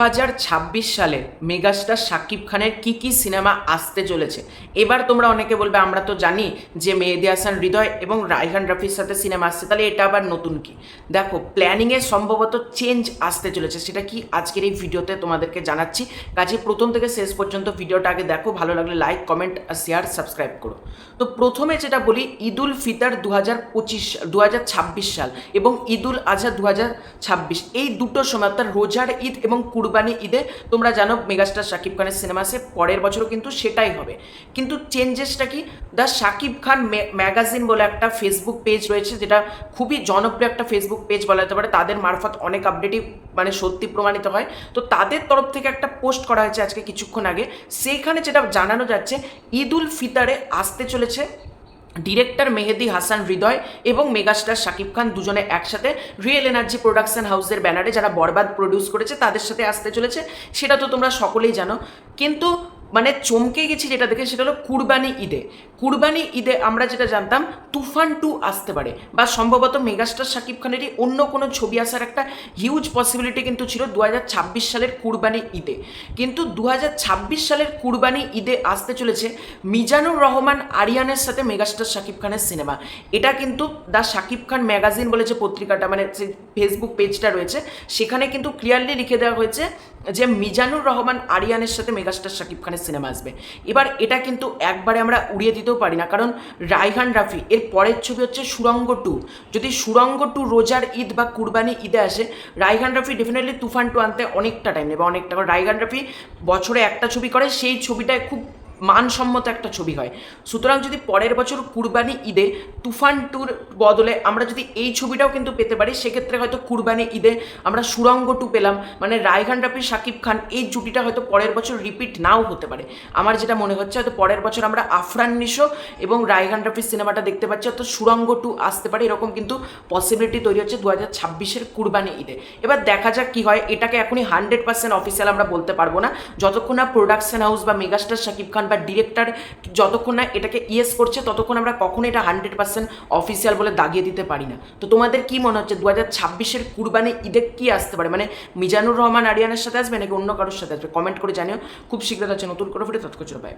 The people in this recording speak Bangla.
হাজার ছাব্বিশ সালে মেগাস্টার শাকিব খানের কি কি সিনেমা আসতে চলেছে? এবার তোমরা অনেকে বলবে, আমরা তো জানি যে মেহেদি হাসান হৃদয় এবং রায়হান রাফির সাথে সিনেমা আসছে, তাহলে এটা আবার নতুন কি? দেখো প্ল্যানিংয়ে সম্ভবত চেঞ্জ আসতে চলেছে, সেটা কি আজকের এই ভিডিওতে তোমাদেরকে জানাচ্ছি। কাজে প্রথম থেকে শেষ পর্যন্ত ভিডিওটা আগে দেখো, ভালো লাগলে লাইক কমেন্ট শেয়ার সাবস্ক্রাইব করো। তো প্রথমে যেটা বলি ঈদুল ফিতর দু হাজার পঁচিশ দু হাজার ছাব্বিশ সাল এবং ঈদুল আজহা দু হাজার ছাব্বিশ। এই দুটো সময় অর্থাৎ রোজার ঈদ এবং কুরবানি ঈদে তোমরা জানো মেগাস্টার শাকিব খানের সিনেমা আসে পরের বছরও কিন্তু সেটাই হবে। কিন্তু চেঞ্জেসটা কি? দ্য শাকিব খান ম্যাগাজিন বলে একটা ফেসবুক পেজ রয়েছে, যেটা খুবই জনপ্রিয় একটা ফেসবুক পেজ বলা যেতে পারে। তাদের মারফত অনেক আপডেটই মানে সত্যি প্রমাণিত হয়। তো তাদের তরফ থেকে একটা পোস্ট করা হয়েছে আজকে কিছুক্ষণ আগে। সেইখানে যেটা জানানো যাচ্ছে ঈদ উল ফিতরে আসতে চলেছে ডিরেক্টর মেহেদি হাসান হৃদয় এবং মেগাস্টার শাকিব খান দুজনে একসাথে রিয়েল এনার্জি প্রোডাকশন হাউসের ব্যানারে যারা বরবাদ প্রডিউস করেছে, তাদের সাথে আসতে চলেছে। সেটা তো তোমরা সকলেই জানো। কিন্তু মানে চমকে গেছি যেটা দেখে সেটা হলো কুরবানি ঈদে। কুরবানি ঈদে আমরা যেটা জানতাম, তুফান টু আসতে পারে বা সম্ভবত মেগাস্টার শাকিব খানেরই অন্য কোনো ছবি আসার একটা হিউজ পসিবিলিটি কিন্তু ছিল দু হাজার ছাব্বিশ সালের কুরবানি ঈদে। কিন্তু দু হাজার ছাব্বিশ সালের কুরবানি ঈদে আসতে চলেছে মিজানুর রহমান আরিয়ানের সাথে মেগাস্টার শাকিব খানের সিনেমা। এটা কিন্তু দ্য শাকিব খান ম্যাগাজিন বলে যে পত্রিকাটা মানে যে ফেসবুক পেজটা রয়েছে, সেখানে কিন্তু ক্লিয়ারলি লিখে দেওয়া হয়েছে যে মিজানুর রহমান আরিয়ানের সাথে মেগাস্টার শাকিব খানের সিনেমা আসবে। এবার এটা কিন্তু একবারে আমরা উড়িয়ে দিতেও পারি না, কারণ রাইহান রাফি, এর পরের ছবি হচ্ছে সুরঙ্গ টু। যদি সুরঙ্গ টু রোজার ঈদ বা কুরবানি ঈদে আসে, রাইহান রাফি ডেফিনেটলি তুফান টু আনতে অনেকটা টাইম নেবে অনেকটা। কারণ রাইহান রাফি বছরে একটা ছবি করে, সেই ছবিটায় খুব মানসম্মত একটা ছবি হয়। সুতরাং যদি পরের বছর কুরবানি ঈদে তুফান টুর বদলে আমরা যদি এই ছবিটাও কিন্তু পেতে পারি, সেক্ষেত্রে হয়তো কুরবানি ঈদে আমরা সুরঙ্গ টু পেলাম। মানে রায়হান রাফি, শাকিব খান এই জুটিটা হয়তো পরের বছর রিপিট নাও হতে পারে। আমার যেটা মনে হচ্ছে, হয়তো পরের বছর আমরা আফরান নিশো এবং রায়হান রাফির সিনেমাটা দেখতে পাচ্ছি, হয়তো সুরঙ্গ টু আসতে পারে, এরকম কিন্তু পসিবিলিটি তৈরি হচ্ছে দু হাজার ছাব্বিশের কুরবানি ঈদে। এবার দেখা যাক কী হয়, এটাকে এখনই হান্ড্রেড পার্সেন্ট অফিসিয়াল আমরা বলতে পারব না। যতক্ষণ না প্রোডাকশন হাউস বা মেগাস্টার শাকিব খান বা ডিরেক্টর যতক্ষণ না এটাকে ইয়েস করছে, ততক্ষণ আমরা কখনো এটা হান্ড্রেড পার্সেন্ট অফিসিয়াল বলে দাগিয়ে দিতে পারি না। তো তোমাদের কি মনে হচ্ছে দু হাজার ছাব্বিশের কুরবানি ঈদে কি আসতে পারে? মানে মিজানুর রহমান, আরিয়ানের সাথে আসবে নাকি অন্য কারোর সাথে আসবে? কমেন্ট করে জানিও। খুব শীঘ্র আছে নতুন করে ফিরে তৎক্ষণ বাই